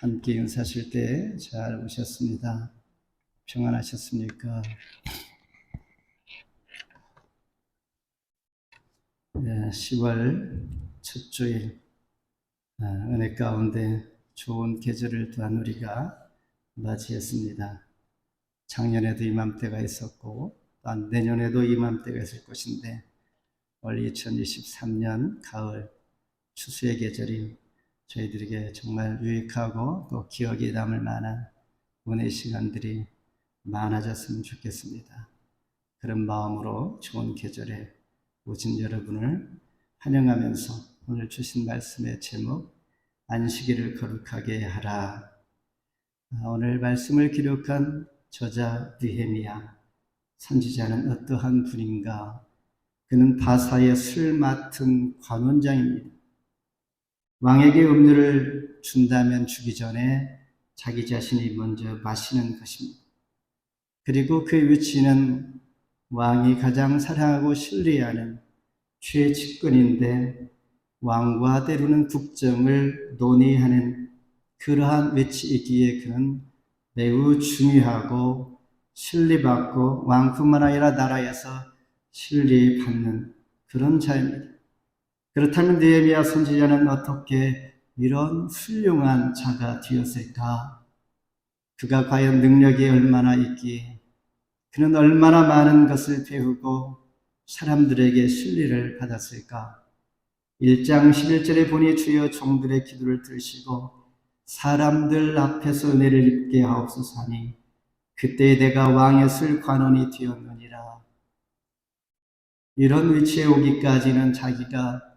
함께 인사하실 때 잘 오셨습니다. 평안하셨습니까? 네, 10월 첫 주일 아, 은혜 가운데 좋은 계절을 또한 우리가 맞이했습니다. 작년에도 이맘때가 있었고 또한 내년에도 이맘때가 있을 것인데 올 2023년 가을 추수의 계절이 저희들에게 정말 유익하고 또 기억에 남을 만한 은혜 시간들이 많아졌으면 좋겠습니다. 그런 마음으로 좋은 계절에 오신 여러분을 환영하면서 오늘 주신 말씀의 제목 안식일을 거룩하게 하라. 아, 오늘 말씀을 기록한 저자 느헤미야 선지자는 어떠한 분인가? 그는 바사의 술 맡은 관원장입니다. 왕에게 음료를 준다면 주기 전에 자기 자신이 먼저 마시는 것입니다. 그리고 그 위치는 왕이 가장 사랑하고 신뢰하는 최측근인데 왕과 때로는 국정을 논의하는 그러한 위치이기에 그는 매우 중요하고 신뢰받고 왕뿐만 아니라 나라에서 신뢰받는 그런 자입니다. 그렇다면 느헤미야 선지자는 어떻게 이런 훌륭한 자가 되었을까? 그가 과연 능력이 얼마나 있기에 그는 얼마나 많은 것을 배우고 사람들에게 신뢰를 받았을까? 1장 11절에 보니 주여 종들의 기도를 들으시고 사람들 앞에서 은혜를 입게 하옵소서 하니 그때 내가 왕의 술 관원이 되었느니라. 이런 위치에 오기까지는 자기가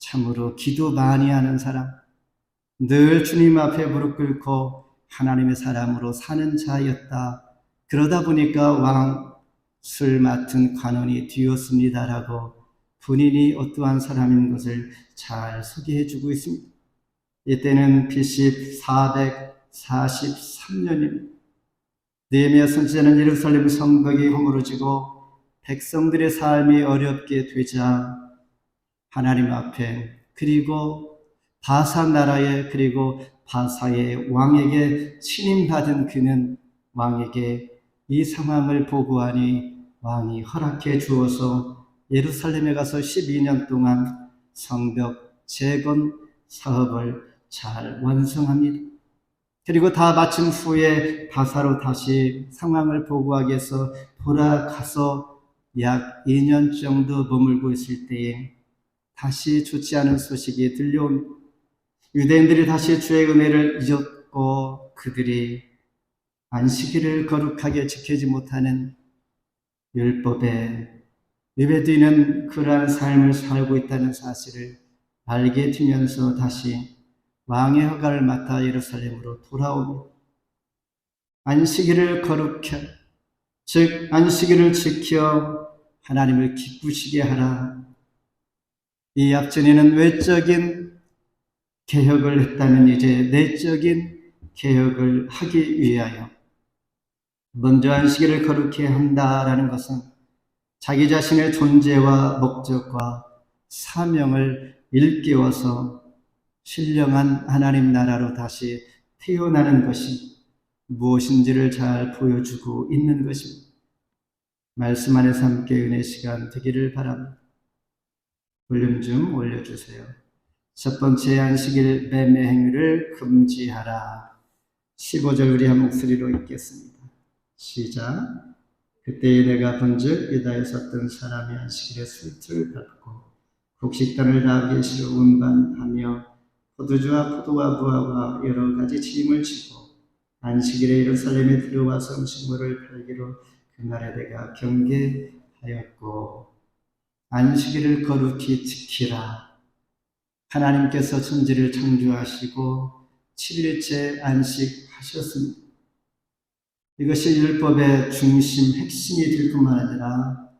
참으로 기도 많이 하는 사람, 늘 주님 앞에 무릎 꿇고 하나님의 사람으로 사는 자였다. 그러다 보니까 왕 술 맡은 관원이 되었습니다라고 본인이 어떠한 사람인 것을 잘 소개해 주고 있습니다. 이때는 BC 443년입니다. 네미야 선지자는 예루살렘 성벽이 허물어지고 백성들의 삶이 어렵게 되자 하나님 앞에 그리고 바사 나라에 그리고 바사의 왕에게 신임받은 그는 왕에게 이 상황을 보고하니 왕이 허락해 주어서 예루살렘에 가서 12년 동안 성벽 재건 사업을 잘 완성합니다. 그리고 다 마친 후에 바사로 다시 상황을 보고하기 위해서 돌아가서 약 2년 정도 머물고 있을 때에 다시 좋지 않은 소식이 들려온 유대인들이 다시 주의 은혜를 잊었고 그들이 안식일을 거룩하게 지키지 못하는 율법에 예배드리는 그러한 삶을 살고 있다는 사실을 알게 되면서 다시 왕의 허가를 맡아 예루살렘으로 돌아오고 안식일을 거룩해 즉 안식일을 지켜 하나님을 기쁘시게 하라. 이 앞전에는 외적인 개혁을 했다면 이제 내적인 개혁을 하기 위하여 먼저 안식일을 거룩히 한다라는 것은 자기 자신의 존재와 목적과 사명을 일깨워서 신령한 하나님 나라로 다시 태어나는 것이 무엇인지를 잘 보여주고 있는 것입니다. 말씀 안에서 함께 은혜 시간 되기를 바랍니다. 볼륨 좀 올려주세요. 첫 번째 안식일 매매 행위를 금지하라. 15절 우리 한 목소리로 읽겠습니다. 시작. 그때에 내가 본즉 유다에 섰던 사람이 안식일에 술틀을 밟고 곡식단을 다 계시로 운반하며 포도주와 포도와 무화과 여러 가지 짐을 지고 안식일에 예루살렘에 들어와서 음식물을 팔기로 그날에 내가 경계하였고 안식일을 거룩히 지키라. 하나님께서 천지를 창조하시고 7일째 안식하셨습니다. 이것이 율법의 중심 핵심이 될 뿐만 아니라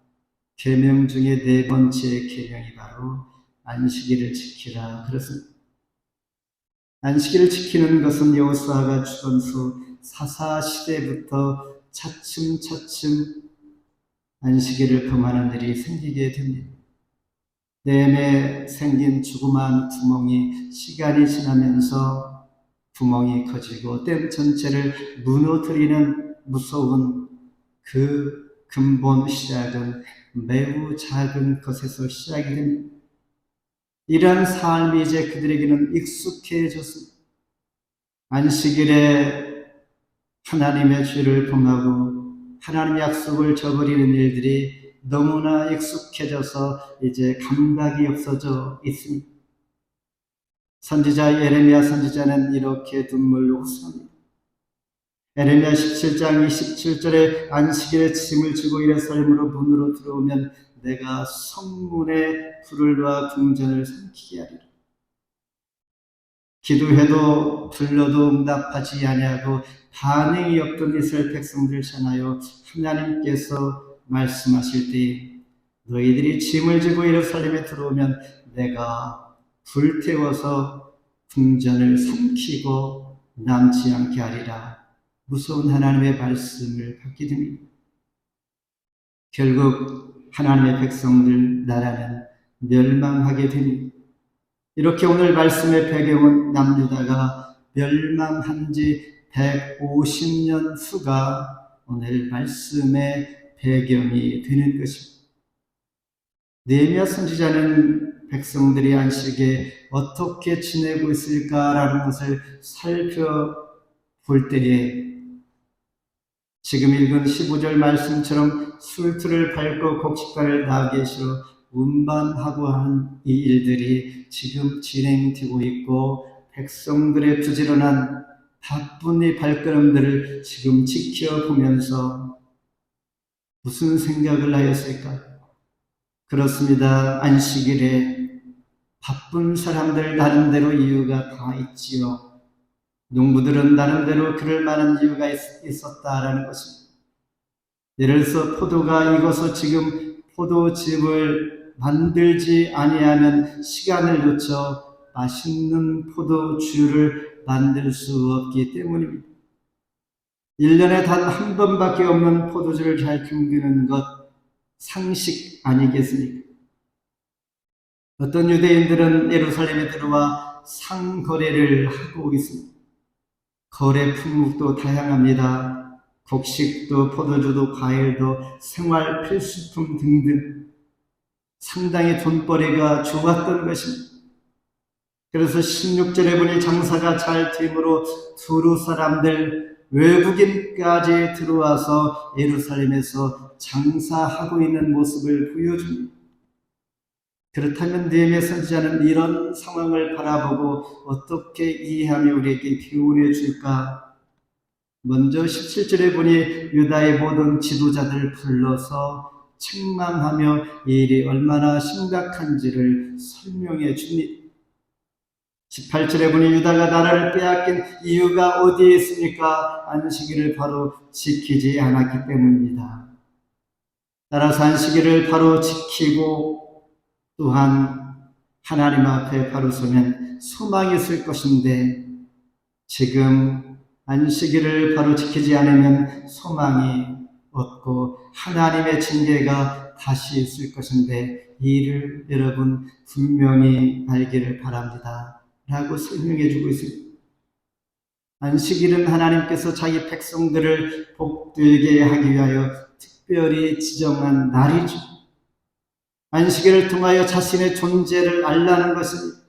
계명 중에 네 번째 계명이 바로 안식일을 지키라 그렇습니다. 안식일을 지키는 것은 여호수아가 주건수 사사 시대부터 차츰차츰 안식일을 금하는 일이 생기게 됩니다. 내내 생긴 주구만 구멍이 시간이 지나면서 구멍이 커지고 댐 전체를 무너뜨리는 무서운 그 근본 시작은 매우 작은 것에서 시작이 됩니다. 이러한 삶이 이제 그들에게는 익숙해졌습니다. 안식일에 하나님의 죄를 범하고 하나님의 약속을 저버리는 일들이 너무나 익숙해져서 이제 감각이 없어져 있습니다. 선지자 예레미야 선지자는 이렇게 눈물로 호소합니다. 에레미야 17장 27절에 안식일에 짐을 지고 예루살렘으로 문으로 들어오면 내가 성문에 불을 놓아 궁전을 삼키게 하리라. 기도해도 불러도 응답하지 아니하고 반응이 없던 이스라엘 백성들을 향하여 하나님께서 말씀하실 때 너희들이 짐을 지고 예루살렘에 들어오면 내가 불태워서 궁전을 삼키고 남지 않게 하리라. 무서운 하나님의 말씀을 받게 됩니다. 결국 하나님의 백성들 나라는 멸망하게 됩니다. 이렇게 오늘 말씀의 배경은 남유다가 멸망한 지 150년 후가 오늘 말씀의 배경이 되는 것입니다. 네미야 선지자는 백성들이 안식에 어떻게 지내고 있을까라는 것을 살펴볼 때에 지금 읽은 15절 말씀처럼 술틀을 밟고 곡식간을 나게 실어 운반하고 한 이 일들이 지금 진행되고 있고 백성들의 부지런한 바쁜 이 발걸음들을 지금 지켜보면서 무슨 생각을 하였을까? 그렇습니다. 안식일에 바쁜 사람들 나름대로 이유가 다 있지요. 농부들은 나름대로 그럴 만한 이유가 있, 있었다라는 것입니다. 예를 들어서 포도가 익어서 지금 포도즙을 만들지 아니하면 시간을 놓쳐 맛있는 포도주를 만들 수 없기 때문입니다. 1년에 단 한 번밖에 없는 포도주를 잘 금기는 것 상식 아니겠습니까? 어떤 유대인들은 예루살렘에 들어와 상거래를 하고 있습니다. 거래 품목도 다양합니다. 곡식도 포도주도 과일도 생활 필수품 등등 상당히 돈벌이가 좋았던 것입니다. 그래서 16절에 보니 장사가 잘 되므로 두루 사람들 외국인까지 들어와서 예루살렘에서 장사하고 있는 모습을 보여줍니다. 그렇다면 느헤미야 선지자는 이런 상황을 바라보고 어떻게 이해하며 우리에게 교훈해 줄까? 먼저 17절에 보니 유다의 모든 지도자들 불러서 책망하며 이 일이 얼마나 심각한지를 설명해 줍니다. 18절에 보니 유다가 나라를 빼앗긴 이유가 어디에 있습니까? 안식일을 바로 지키지 않았기 때문입니다. 따라서 안식일을 바로 지키고 또한 하나님 앞에 바로 서면 소망이 있을 것인데 지금 안식일을 바로 지키지 않으면 소망이 없고 하나님의 징계가 다시 있을 것인데 이를 여러분 분명히 알기를 바랍니다. 라고 설명해 주고 있습니다. 안식일은 하나님께서 자기 백성들을 복되게 하기 위하여 특별히 지정한 날이죠. 안식일을 통하여 자신의 존재를 알라는 것입니다.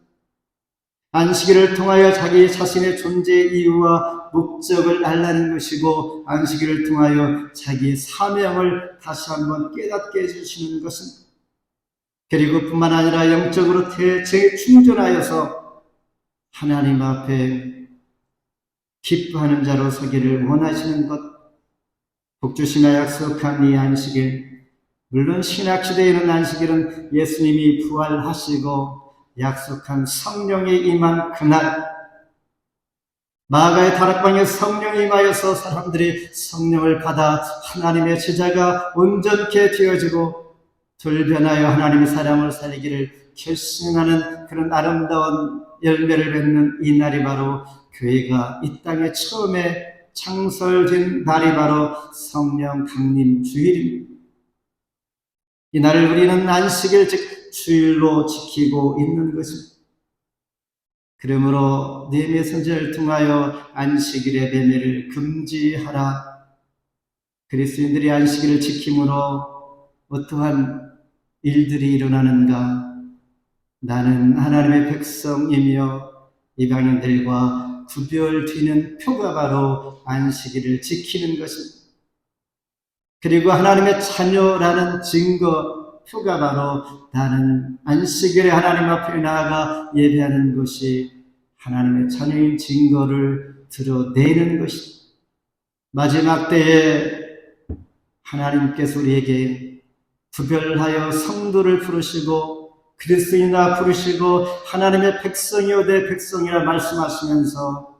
안식일을 통하여 자기 자신의 존재 이유와 목적을 알라는 것이고 안식일을 통하여 자기 사명을 다시 한번 깨닫게 해주시는 것입니다. 그리고 뿐만 아니라 영적으로 재충전하여서 하나님 앞에 기뻐하는 자로 서기를 원하시는 것 복주시나 약속한 이 안식일 물론 신학시대에는 안식일은 예수님이 부활하시고 약속한 성령이 임한 그날 마가의 다락방에 성령이 임하여서 사람들이 성령을 받아 하나님의 제자가 온전케 되어지고 돌변하여 하나님의 사람을 살리기를 결심하는 그런 아름다운 열매를 맺는 이 날이 바로 교회가 이 땅에 처음에 창설된 날이 바로 성령 강림 주일입니다. 이 날을 우리는 안식일 즉 주일로 지키고 있는 것입니다. 그러므로 네메 선지자를 통하여 안식일의 매매를 금지하라. 그리스도인들이 안식일을 지킴으로 어떠한 일들이 일어나는가? 나는 하나님의 백성이며 이방인들과 구별되는 표가 바로 안식일을 지키는 것입니다. 그리고 하나님의 자녀라는 증거 표가 바로 나는 안식일에 하나님 앞에 나아가 예배하는 것이 하나님의 자녀인 증거를 드러내는 것입니다. 마지막 때에 하나님께서 우리에게 구별하여 성도를 부르시고 그리스도인이나 부르시고 하나님의 백성이요 내 백성이라 말씀하시면서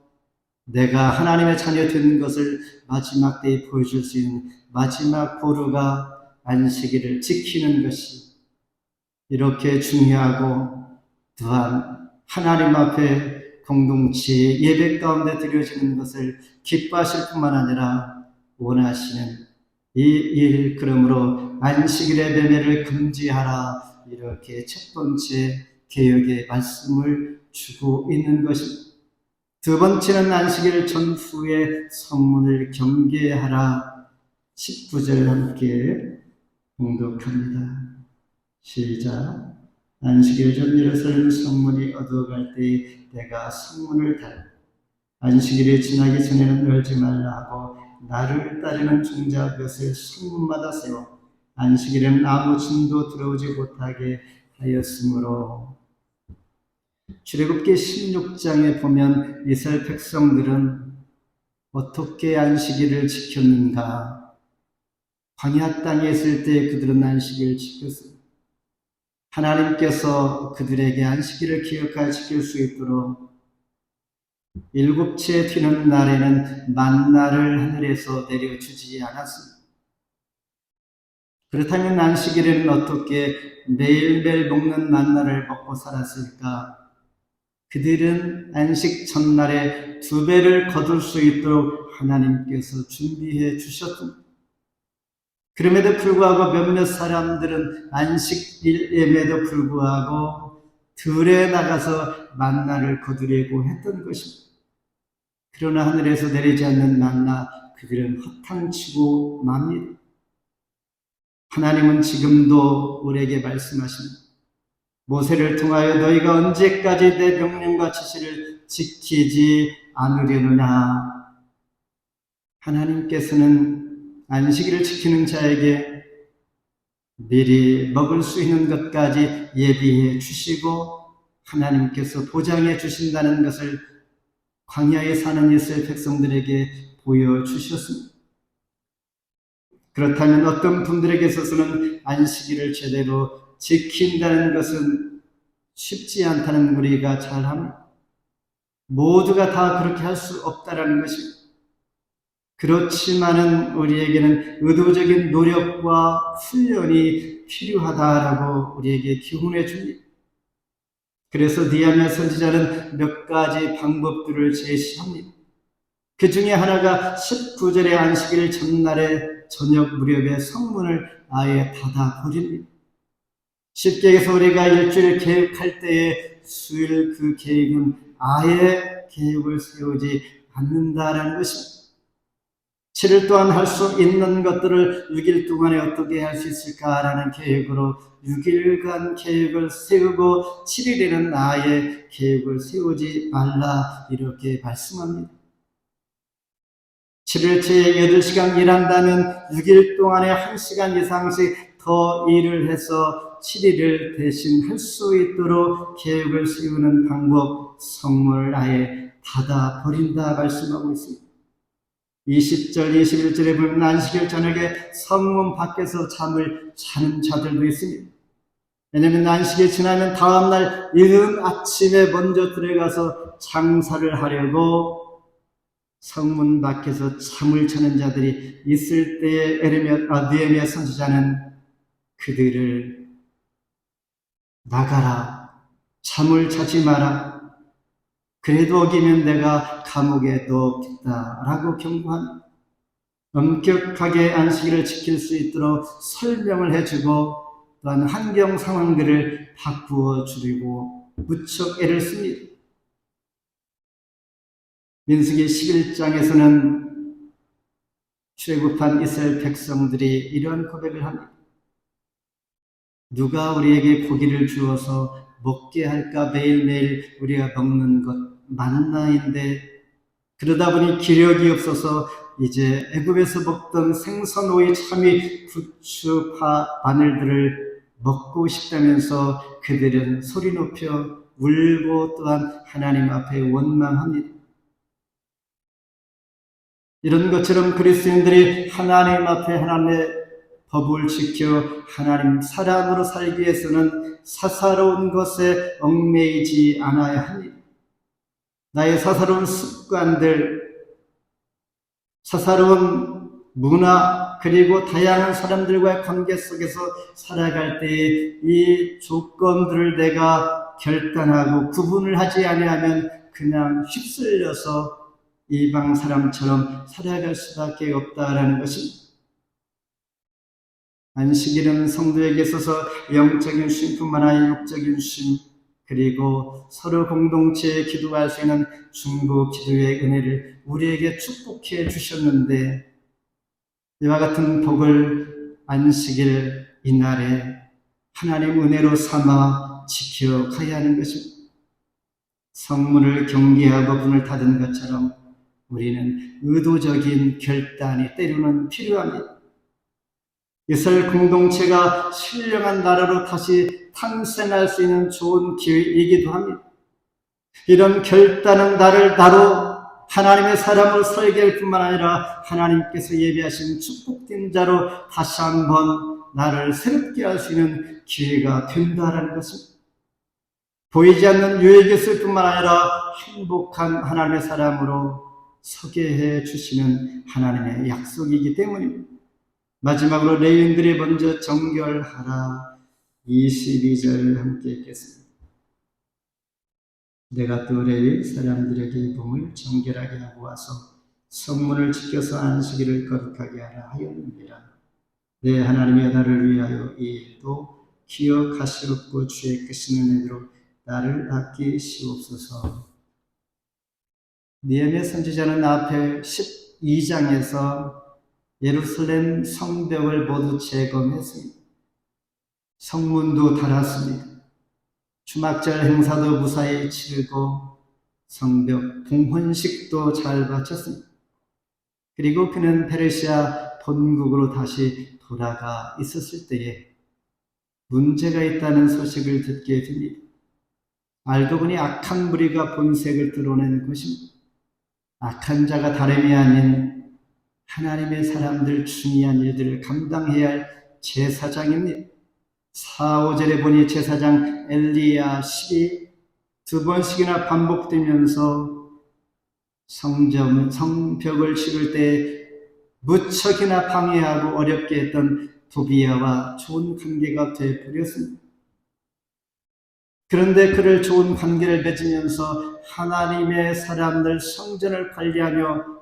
내가 하나님의 자녀 된 것을 마지막 때에 보여줄 수 있는 마지막 보루가 안식일을 지키는 것이 이렇게 중요하고 또한 하나님 앞에 공동체 예배 가운데 드려지는 것을 기뻐하실 뿐만 아니라 원하시는 이 일 그러므로 안식일의 매매를 금지하라 이렇게 첫 번째 개혁의 말씀을 주고 있는 것입니다. 두 번째는 안식일 전후의 성문을 경계하라 19절 함께 공독합니다. 시작 안식일 전 예루살렘 성문이 어두워갈 때에 내가 성문을 닫 안식일이 지나기 전에는 열지 말라 하고 나를 따르는 종자 몇 성문마다 세워 안식일엔 아무 짐도 들어오지 못하게 하였으므로 출애굽기 16장에 보면 이스라엘 백성들은 어떻게 안식일을 지켰는가? 광야 땅에 있을 때 그들은 안식일을 지켰습니다. 하나님께서 그들에게 안식일을 기억하여 지킬 수 있도록 일곱째 튀는 날에는 만나를 하늘에서 내려주지 않았습니다. 그렇다면 안식일에는 어떻게 매일매일 먹는 만나를 먹고 살았을까? 그들은 안식 전날에 두 배를 거둘 수 있도록 하나님께서 준비해 주셨습니다. 그럼에도 불구하고 몇몇 사람들은 안식일임에도 불구하고 들에 나가서 만나를 거두려고 했던 것입니다. 그러나 하늘에서 내리지 않는 만나 그들은 허탕치고 맙니다. 하나님은 지금도 우리에게 말씀하십니다. 모세를 통하여 너희가 언제까지 내 명령과 지시를 지키지 않으려느냐. 하나님께서는 안식일을 지키는 자에게 미리 먹을 수 있는 것까지 예비해 주시고 하나님께서 보장해 주신다는 것을 광야에 사는 이스라엘 백성들에게 보여주셨습니다. 그렇다면 어떤 분들에게 있어서는 안식일을 제대로 지킨다는 것은 쉽지 않다는 우리가 잘 합니다. 모두가 다 그렇게 할 수 없다라는 것입니다. 그렇지만은 우리에게는 의도적인 노력과 훈련이 필요하다라고 우리에게 기훈해 줍니다. 그래서 니아미아 선지자는 몇 가지 방법들을 제시합니다. 그 중에 하나가 19절의 안식일 전날에 저녁 무렵에 성문을 아예 닫아 버립니다. 쉽게 해서 우리가 일주일 계획할 때에 수일 그 계획은 아예 계획을 세우지 않는다라는 것입니다. 7일 동안 할 수 있는 것들을 6일 동안에 어떻게 할 수 있을까라는 계획으로 6일간 계획을 세우고 7일에는 아예 계획을 세우지 말라 이렇게 말씀합니다. 7일째에 8시간 일한다면 6일 동안에 1시간 이상씩 더 일을 해서 7일을 대신 할 수 있도록 계획을 세우는 방법, 성물을 아예 닫아 버린다 말씀하고 있습니다. 20절, 21절에 보면 안식일 저녁에 성문 밖에서 잠을 자는 자들도 있습니다. 왜냐하면 안식일 지나면 다음날 이른 아침에 먼저 들어가서 장사를 하려고 성문 밖에서 잠을 자는 자들이 있을 때에 에르미야, 아, 느헤미야 선지자는 그들을 나가라. 잠을 자지 마라. 그래도 어기면 내가 감옥에 넣겠다. 라고 경고한 엄격하게 안식일을 지킬 수 있도록 설명을 해주고 또한 환경 상황들을 바꾸어 주리고 무척 애를 씁니다. 민수기 11장에서는 출애굽한 이스라엘 백성들이 이런 고백을 합니다. 누가 우리에게 고기를 주어서 먹게 할까 매일매일 우리가 먹는 것 만나인데 그러다 보니 기력이 없어서 이제 애굽에서 먹던 생선, 오이, 참이, 부추, 파, 마늘들을 먹고 싶다면서 그들은 소리 높여 울고 또한 하나님 앞에 원망합니다. 이런 것처럼 그리스도인들이 하나님 앞에 하나님의 법을 지켜 하나님 사람으로 살기 위해서는 사사로운 것에 얽매이지 않아야 합니다. 나의 사사로운 습관들, 사사로운 문화, 그리고 다양한 사람들과의 관계 속에서 살아갈 때에 이 조건들을 내가 결단하고 구분을 하지 아니하면 그냥 휩쓸려서 이방 사람처럼 살아갈 수밖에 없다라는 것입니다. 안식일은 성도에게 있어서 영적인 쉼뿐만 아니라 육적인 쉼, 그리고 서로 공동체에 기도할 수 있는 중보 기도의 은혜를 우리에게 축복해 주셨는데, 이와 같은 복을 안식일 이날에 하나님 은혜로 삼아 지켜가야 하는 것입니다. 성문을 경계하고 문을 닫은 것처럼 우리는 의도적인 결단이 때로는 필요합니다. 이스라엘 공동체가 신령한 나라로 다시 탄생할 수 있는 좋은 기회이기도 합니다. 이런 결단은 나를 나로 하나님의 사람으로 살게 할 뿐만 아니라 하나님께서 예비하신 축복된 자로 다시 한번 나를 새롭게 할 수 있는 기회가 된다라는 것입니다. 보이지 않는 유익이 있을 뿐만 아니라 행복한 하나님의 사람으로 서게 해 주시는 하나님의 약속이기 때문입니다. 마지막으로 레인들이 먼저 정결하라 22절 함께 읽겠습니다. 내가 또 레위 사람들에게 몸을 정결하게 하고 와서 성문을 지켜서 안식일을 거룩하게 하라 하였느니라. 내 하나님의 나를 위하여 이 일도 기억하시옵고 주의 크신 은혜로 나를 아끼시옵소서. 니에미 선지자는 앞에 12장에서 예루살렘 성벽을 모두 재검했습니다. 성문도 달았습니다. 주막절 행사도 무사히 치르고 성벽 봉헌식도 잘 바쳤습니다. 그리고 그는 페르시아 본국으로 다시 돌아가 있었을 때에 문제가 있다는 소식을 듣게 됩니다. 알고 보니 악한 무리가 본색을 드러낸 것입니다. 악한 자가 다름이 아닌 하나님의 사람들 중요한 일들을 감당해야 할 제사장입니다. 4, 5절에 보니 제사장 엘리야십이 두 번씩이나 반복되면서 성전, 성벽을 치를 때 무척이나 방해하고 어렵게 했던 도비야와 좋은 관계가 되어버렸습니다. 그런데 그를 좋은 관계를 맺으면서 하나님의 사람들 성전을 관리하며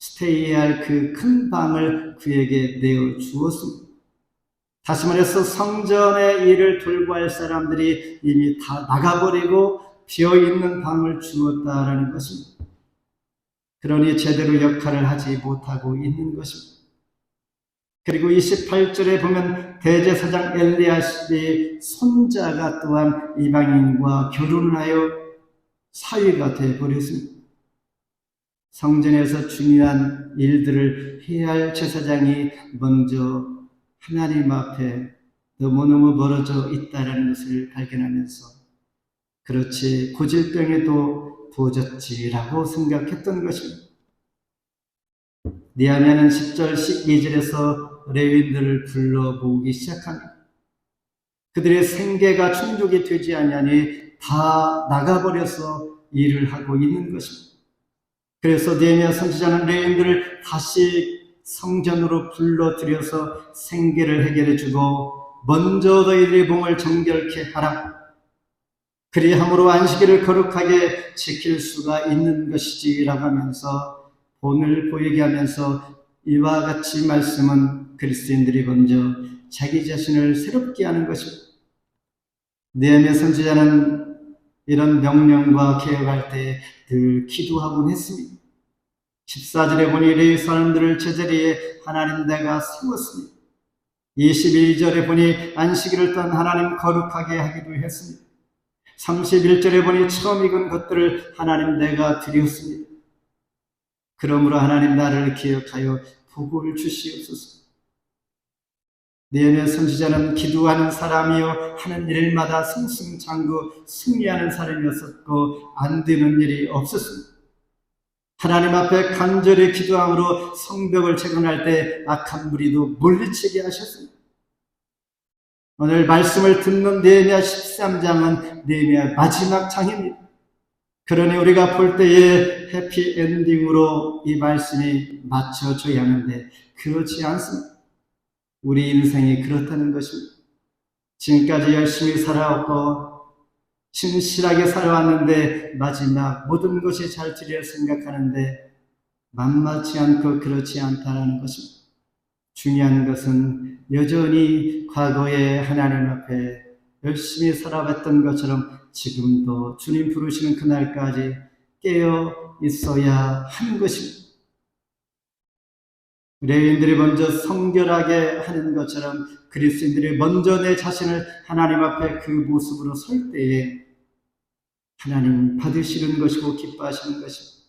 스테이해야 할 그 큰 방을 그에게 내어 주었습니다. 다시 말해서 성전의 일을 돌보할 사람들이 이미 다 나가버리고 비어 있는 방을 주었다라는 것입니다. 그러니 제대로 역할을 하지 못하고 있는 것입니다. 그리고 28절에 보면 대제사장 엘리야십의 손자가 또한 이방인과 결혼을 하여 사위가 되어버렸습니다. 성전에서 중요한 일들을 해야 할 제사장이 먼저 하나님 앞에 너무너무 멀어져 있다는 것을 발견하면서 그렇지 고질병에도 도졌지라고 생각했던 것입니다. 니아냐는 10절 12절에서 레윈들을 불러 모으기 시작합니다. 그들의 생계가 충족이 되지 않냐니 다 나가버려서 일을 하고 있는 것입니다. 그래서 네미야 선지자는 레인들을 다시 성전으로 불러들여서 생계를 해결해주고 먼저 너희들의 몸을 정결케 하라. 그리함으로 안식일을 거룩하게 지킬 수가 있는 것이지라고 하면서 본을 보이게 하면서 이와 같이 말씀은 그리스도인들이 먼저 자기 자신을 새롭게 하는 것입니다. 네헤미야 선지자는 이런 명령과 개혁할 때 늘 기도하곤 했습니다. 14절에 보니 레위 사람들을 제자리에 하나님 내가 세웠습니다. 21절에 보니 안식일을 떤 하나님 거룩하게 하기도 했습니다. 31절에 보니 처음 익은 것들을 하나님 내가 드렸습니다. 그러므로 하나님 나를 기억하여 복을 주시옵소서. 내면 선지자는 기도하는 사람이요 하는 일마다 승승장구 승리하는 사람이었었고 안 되는 일이 없었습니다. 하나님 앞에 간절히 기도함으로 성벽을 재건할 때 악한 무리도 물리치게 하셨습니다. 오늘 말씀을 듣는 네미야 13장은 네미야 마지막 장입니다. 그러니 우리가 볼 때에 해피 엔딩으로 이 말씀이 맞춰져야 하는데 그렇지 않습니다. 우리 인생이 그렇다는 것입니다. 지금까지 열심히 살아왔고 신실하게 살아왔는데 마지막 모든 것이 잘 되려 생각하는데 만만치 않고 그렇지 않다라는 것입니다. 중요한 것은 여전히 과거에 하나님 앞에 열심히 살아왔던 것처럼 지금도 주님 부르시는 그날까지 깨어 있어야 하는 것입니다. 레위인들이 먼저 성결하게 하는 것처럼 그리스인들이 먼저 내 자신을 하나님 앞에 그 모습으로 설 때에 하나님 받으시는 것이고 기뻐하시는 것입니다.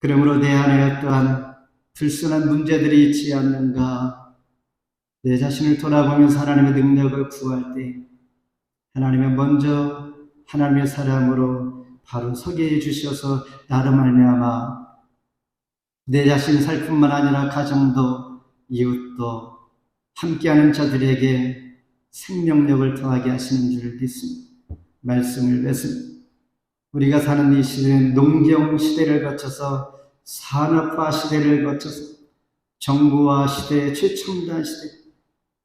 그러므로 내 안에 어떠한 불순한 문제들이 있지 않는가 내 자신을 돌아보면서 하나님의 능력을 구할 때 하나님은 먼저 하나님의 사람으로 바로 서게 해 주셔서 나로 말미암아 내 자신 살 뿐만 아니라 가정도 이웃도 함께하는 자들에게 생명력을 더하게 하시는 줄 믿습니다. 말씀을 맺습니다. 우리가 사는 이 시대는 농경 시대를 거쳐서 산업화 시대를 거쳐서 정부화 시대, 최첨단 시대,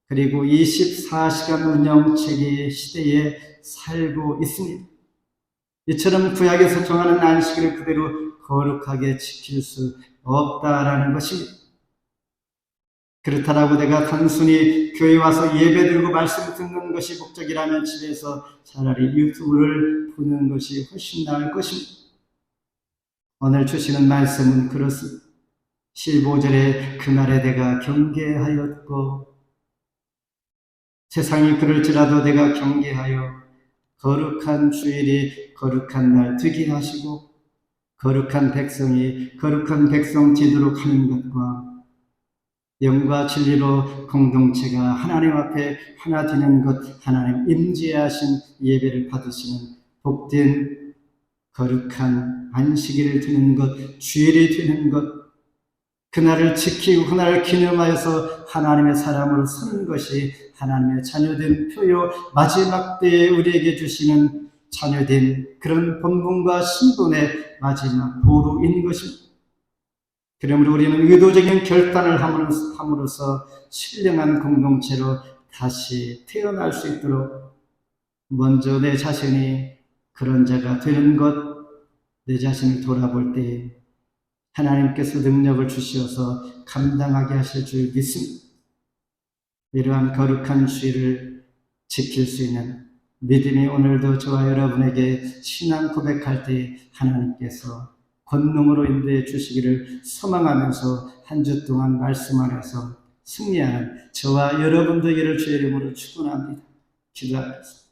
그리고 24시간 운영 체계 시대에 살고 있습니다. 이처럼 구약에서 정하는 안식일을 그대로 거룩하게 지킬 수 없다라는 것입니다. 그렇다라고 내가 단순히 교회 와서 예배 드리고 말씀 듣는 것이 목적이라면 집에서 차라리 유튜브를 보는 것이 훨씬 나을 것입니다. 오늘 주시는 말씀은 그렇습니다. 15절에 그날에 내가 경계하였고 세상이 그럴지라도 내가 경계하여 거룩한 주일이 거룩한 날 되게 하시고 거룩한 백성이 거룩한 백성 지도록 하는 것과 영과 진리로 공동체가 하나님 앞에 하나 되는 것, 하나님 임재하신 예배를 받으시는 복된 거룩한 안식일을 드는 것, 주일이 되는 것, 그날을 지키고 그날을 기념하여서 하나님의 사람으로 서는 것이 하나님의 자녀된 표요 마지막 때에 우리에게 주시는 자녀된 그런 본분과 신분의 마지막 보루인 것입니다. 그러므로 우리는 의도적인 결단을 함으로써 신령한 공동체로 다시 태어날 수 있도록 먼저 내 자신이 그런 자가 되는 것, 내 자신을 돌아볼 때 하나님께서 능력을 주시어서 감당하게 하실 줄 믿습니다. 이러한 거룩한 주의를 지킬 수 있는 믿음이 오늘도 저와 여러분에게 신앙 고백할 때 하나님께서 권능으로 인도해 주시기를 소망하면서 한 주 동안 말씀 안에서 승리하는 저와 여러분 되기를 주의 이름으로 축원합니다. 기도하겠습니다.